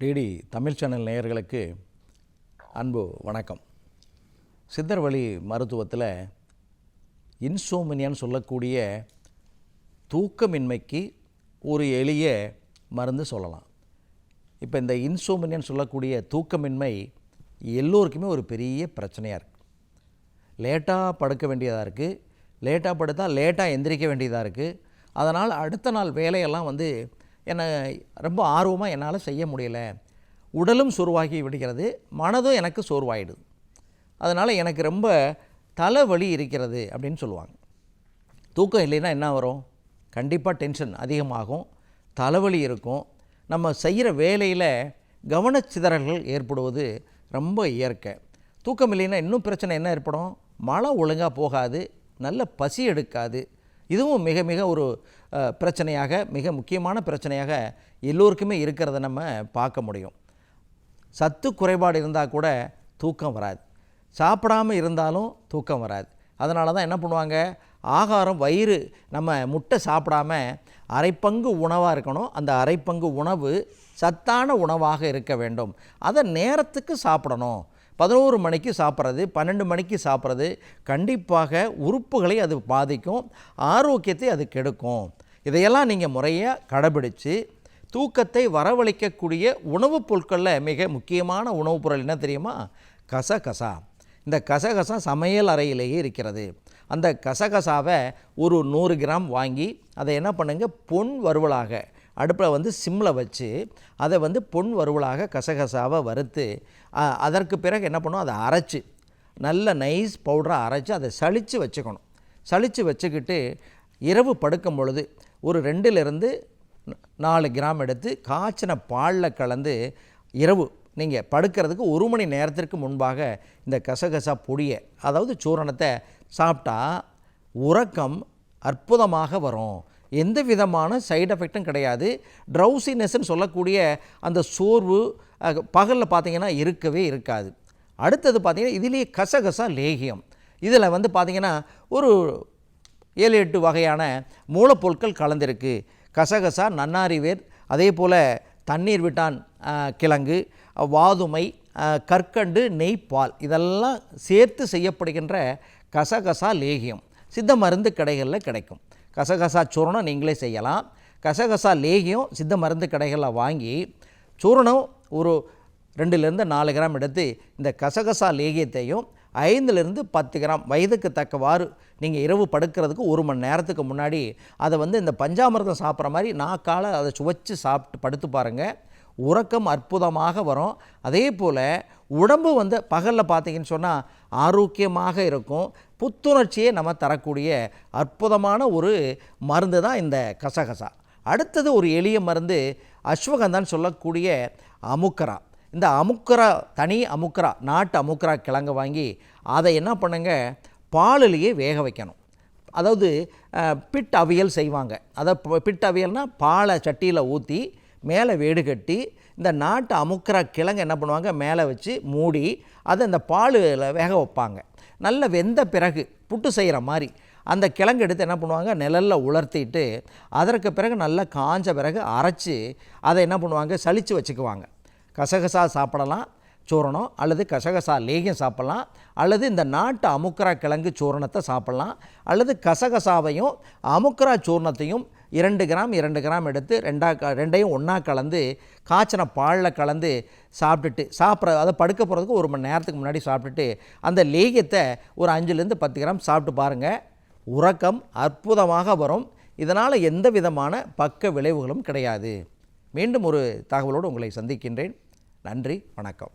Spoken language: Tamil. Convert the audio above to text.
டிடி தமிழ் சேனல் நேயர்களுக்கு அன்பு வணக்கம். சித்தர் வழி மருத்துவத்தில் இன்சோமினியான்னு சொல்லக்கூடிய தூக்கமின்மைக்கு ஒரு எளிய மருந்து சொல்லலாம். இப்போ இந்த இன்சோமினியான்னு சொல்லக்கூடிய தூக்கமின்மை எல்லோருக்குமே ஒரு பெரிய பிரச்சனையாக இருக்குது லேட்டாக படுக்க வேண்டியதாக இருக்குது லேட்டாக படுத்தால் லேட்டாக எந்திரிக்க வேண்டியதாக இருக்குது அதனால் அடுத்த நாள் வேலையெல்லாம் வந்து என்னை ரொம்ப ஆர்வமாக என்னால் செய்ய முடியல. உடலும் சோர்வாகி விடுகிறது. மனதும் எனக்கு சோர்வாயிடுது. அதனால் எனக்கு ரொம்ப தலைவலி இருக்கிறது அப்படின்னு சொல்லுவாங்க. தூக்கம் இல்லைன்னா என்ன வரும்? கண்டிப்பாக டென்ஷன் அதிகமாகும். தலைவலி இருக்கும். நம்ம செய்கிற வேலையில் கவனச்சிதறல்கள் ஏற்படுவது ரொம்ப இயற்கை. தூக்கம் இல்லைன்னா இன்னும் பிரச்சனை என்ன ஏற்படும்? மழை ஒழுங்காக போகாது. நல்ல பசி எடுக்காது. இதுவும் மிக மிக ஒரு பிரச்சனையாக மிக முக்கியமான பிரச்சனையாக எல்லோருக்குமே இருக்கிறத நம்ம பார்க்க முடியும். சத்து குறைபாடு இருந்தால் கூட தூக்கம் வராது. சாப்பிடாம இருந்தாலும் தூக்கம் வராது. அதனால தான் என்ன பண்ணுவாங்க? ஆகாரம் வயிறு நம்ம முட்டை சாப்பிடாம அரைப்பங்கு உணவாக இருக்கணும். அந்த அரைப்பங்கு உணவு சத்தான உணவாக இருக்க வேண்டும். அதை நேரத்துக்கு சாப்பிடணும். பதினோரு மணிக்கு சாப்பிட்றது பன்னெண்டு மணிக்கு சாப்பிட்றது கண்டிப்பாக உறுப்புகளை அது பாதிக்கும் ஆரோக்கியத்தை அது கெடுக்கும். இதையெல்லாம் நீங்கள் முறையாக கடைபிடித்து தூக்கத்தை வரவழைக்கக்கூடிய உணவுப் பொருட்களில் மிக முக்கியமான உணவுப் பொருள் என்ன தெரியுமா? கசகசா. இந்த கசகசா சமையல் அறையிலேயே இருக்கிறது. அந்த கசகசாவை ஒரு நூறு கிராம் வாங்கி அதை என்ன பண்ணுங்கள் பொன் வறுவலாக அடுப்பில் வந்து சிம்மில் வச்சு அதை வந்து பொன் வறுவலாக கசகசாவை வறுத்து அதற்கு பிறகு என்ன பண்ணும்? அதை அரைச்சி நல்ல நைஸ் பவுடராக அரைச்சி அதை சளிச்சு வச்சுக்கணும். சளிச்சு வச்சுக்கிட்டு இரவு படுக்கும் பொழுது ஒரு ரெண்டிலிருந்து நாலு கிராம் எடுத்து காய்ச்சின பாலில் கலந்து இரவு நீங்கள் படுக்கிறதுக்கு ஒரு மணி நேரத்திற்கு முன்பாக இந்த கசகசா பொடியை அதாவது சூரணத்தை சாப்பிட்டா உறக்கம் அற்புதமாக வரும். எந்த விதமான சைடு எஃபெக்ட்டும் கிடையாது. ட்ரௌசினஸ்ன்னு சொல்லக்கூடிய அந்த சோர்வு பகலில் பார்த்தீங்கன்னா இருக்கவே இருக்காது. அடுத்தது பார்த்தீங்கன்னா இதுலேயே கசகசா லேகியம். இதில் வந்து பார்த்திங்கன்னா ஒரு ஏழு எட்டு வகையான மூலப்பொருட்கள் கலந்திருக்கு. கசகசா நன்னாரி வேர் அதே போல் தண்ணீர் விட்டான் கிழங்கு வாதுமை கற்கண்டு நெய் பால் இதெல்லாம் சேர்த்து செய்யப்படுகின்ற கசகசா லேகியம். சித்த மருந்து கடைகளில் கிடைக்கும். கசகசா சூரணம் நீங்களே செய்யலாம். கசகசா லேகியம் சித்த மருந்து கடைகளில் வாங்கி சூரணம் ஒரு ரெண்டுலேருந்து நாலு கிராம் எடுத்து இந்த கசகசா லேகியத்தையும் ஐந்துலேருந்து பத்து கிராம் வயதுக்கு தக்கவாறு நீங்கள் இரவு படுக்கிறதுக்கு ஒரு மணி நேரத்துக்கு முன்னாடி அதை வந்து இந்த பஞ்சாமிரதம் சாப்பிட்ற மாதிரி நாக்கால் அதை சுவைச்சு சாப்பிட்டு படுத்து பாருங்கள் உறக்கம் அற்புதமாக வரும். அதே போல் உடம்பு வந்து பகலில் பார்த்தீங்கன்னு சொன்னால் ஆரோக்கியமாக இருக்கும். புத்துணர்ச்சியை நம்ம தரக்கூடிய அற்புதமான ஒரு மருந்து தான் இந்த கசகசா. அடுத்தது ஒரு எளிய மருந்து அஸ்வகந்தான்னு சொல்லக்கூடிய அமுக்கரா. இந்த அமுக்கரா தனி அமுக்கரா நாட்டு அமுக்கரா கிழங்கு வாங்கி அதை என்ன பண்ணுங்க? பாலிலேயே வேக வைக்கணும். அதாவது பிட் அவியல் செய்வாங்க. அதை பிட் அவியல்னால் பாலை சட்டியில் ஊற்றி மேலே வேடு கட்டி இந்த நாட்டு அமுக்கரா கிழங்கு என்ன பண்ணுவாங்க? மேலே வச்சு மூடி அதை இந்த பாலில் வேக வைப்பாங்க. நல்ல வெந்த பிறகு புட்டு செய்கிற மாதிரி அந்த கிழங்கு எடுத்து என்ன பண்ணுவாங்க? நிழலில் உலர்த்திட்டு அதற்கு பிறகு நல்லா காஞ்ச பிறகு அரைச்சி அதை என்ன பண்ணுவாங்க? சலித்து வச்சுக்குவாங்க. கசகசா சாப்பிடலாம் சூரணம் அல்லது கசகசா லேகியம் சாப்பிடலாம். அல்லது இந்த நாட்டு அமுக்கரா கிழங்கு சூரணத்தை சாப்பிடலாம். அல்லது கசகசாவையும் அமுக்கரா சூர்ணத்தையும் இரண்டு கிராம் இரண்டு கிராம் எடுத்து ரெண்டா ரெண்டையும் ஒன்றா கலந்து காய்ச்சின பாலில் கலந்து சாப்பிட்டுட்டு சாப்பிட்ற அதை படுக்க போகிறதுக்கு ஒரு மணி நேரத்துக்கு முன்னாடி சாப்பிட்டுட்டு அந்த லேகியத்தை ஒரு அஞ்சுலேருந்து பத்து கிராம் சாப்பிட்டு பாருங்கள் உறக்கம் அற்புதமாக வரும். இதனால் எந்த விதமான பக்க விளைவுகளும் கிடையாது. மீண்டும் ஒரு தகவலோடு உங்களை சந்திக்கின்றேன். நன்றி வணக்கம்.